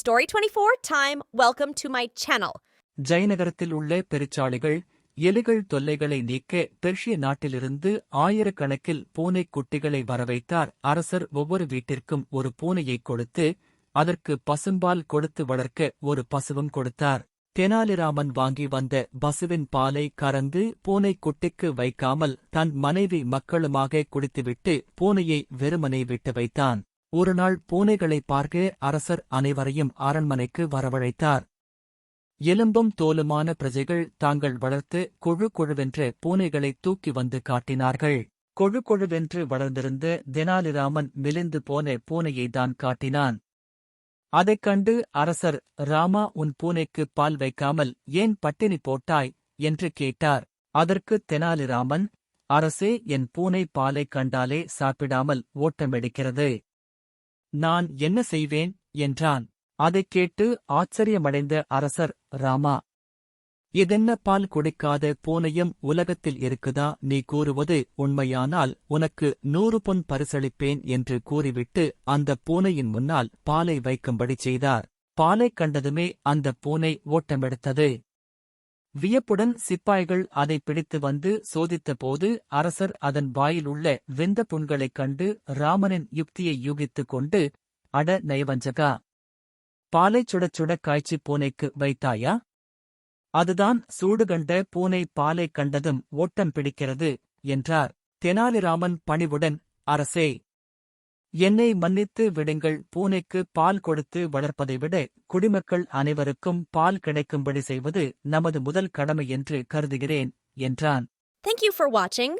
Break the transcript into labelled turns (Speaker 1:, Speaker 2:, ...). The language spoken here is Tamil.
Speaker 1: Story twenty four time welcome to my channel
Speaker 2: ஜெயநகரத்தில் உள்ள பெருச்சாளிகள் எலிகள் தொல்லைகளை நீக்க பெர்ஷிய நாட்டிலிருந்து ஆயிரக்கணக்கில் பூனை குட்டிகளை வரவைத்தார் அரசர். ஒவ்வொரு வீட்டிற்கும் ஒரு பூனையை கொடுத்து அதற்கு பசும்பால் கொடுத்து வளர்க்க ஒரு பசுவும் கொடுத்தார். தெனாலிராமன் வாங்கி வந்த பசுவின் பாலை கறந்து பூனை குட்டிக்கு வைக்காமல் தன் மனைவி மக்களுமாக குடித்துவிட்டு பூனையை வெறுமனை விட்டு வைத்தான். ஒருநாள் பூனைகளை பார்க்க அரசர் அனைவரையும் அரண்மனைக்கு வரவழைத்தார். எலும்பும் தோலுமான பிரஜைகள் தாங்கள் வளர்த்து கொழு கொழுவென்று பூனைகளை தூக்கி வந்து காட்டினார்கள். கொழு கொழுவென்று வளர்ந்திருந்த தெனாலிராமன் மெலிந்து போன பூனையை தான் காட்டினான். அதைக் கண்டு அரசர் ராமா உன் பூனைக்கு பால் வைக்காமல் ஏன் பட்டினி போட்டாய்? என்று கேட்டார். அதற்கு தெனாலிராமன் அரசே என் பூனை பாலை கண்டாலே சாப்பிடாமல் ஓட்டமெடுக்கிறது. நான் என்ன செய்வேன்? என்றான். அதைக் கேட்டு ஆச்சரியமடைந்த அரசர் ராமா இதென்ன பால் குடிக்காத பூனையும் உலகத்தில் இருக்குதா? நீ கூறுவது உண்மையானால் உனக்கு நூறு பொன் பரிசளிப்பேன் என்று கூறிவிட்டு அந்த பூனையின் முன்னால் பாலை வைக்கும்படி செய்தார். பாலைக் கண்டதுமே அந்த பூனை ஓட்டமெடுத்தது. வியப்புடன் சிப்பாய்கள் அதை பிடித்து வந்து சோதித்தபோது அரசர் அதன் வாயிலுள்ள வெந்த புண்களைக் கண்டு ராமனின் யுக்தியை யூகித்துக் கொண்டு அட நயவஞ்சகா! பாலைச் சுடச் சுடக் காய்ச்சி பூனைக்கு வைத்தாயா? அதுதான் சூடுகண்ட பூனை பாலைக் கண்டதும் ஓட்டம் பிடிக்கிறது என்றார். தெனாலிராமன் பணிவுடன் அரசே! என்னை மன்னித்து விடுங்கள் பூனைக்கு பால் கொடுத்து வளர்ப்பதை விட குடிமக்கள் அனைவருக்கும் பால் கிடைக்கும்படி செய்வது நமது முதல் கடமை என்று கருதுகிறேன் என்றான்
Speaker 1: Thank you for watching.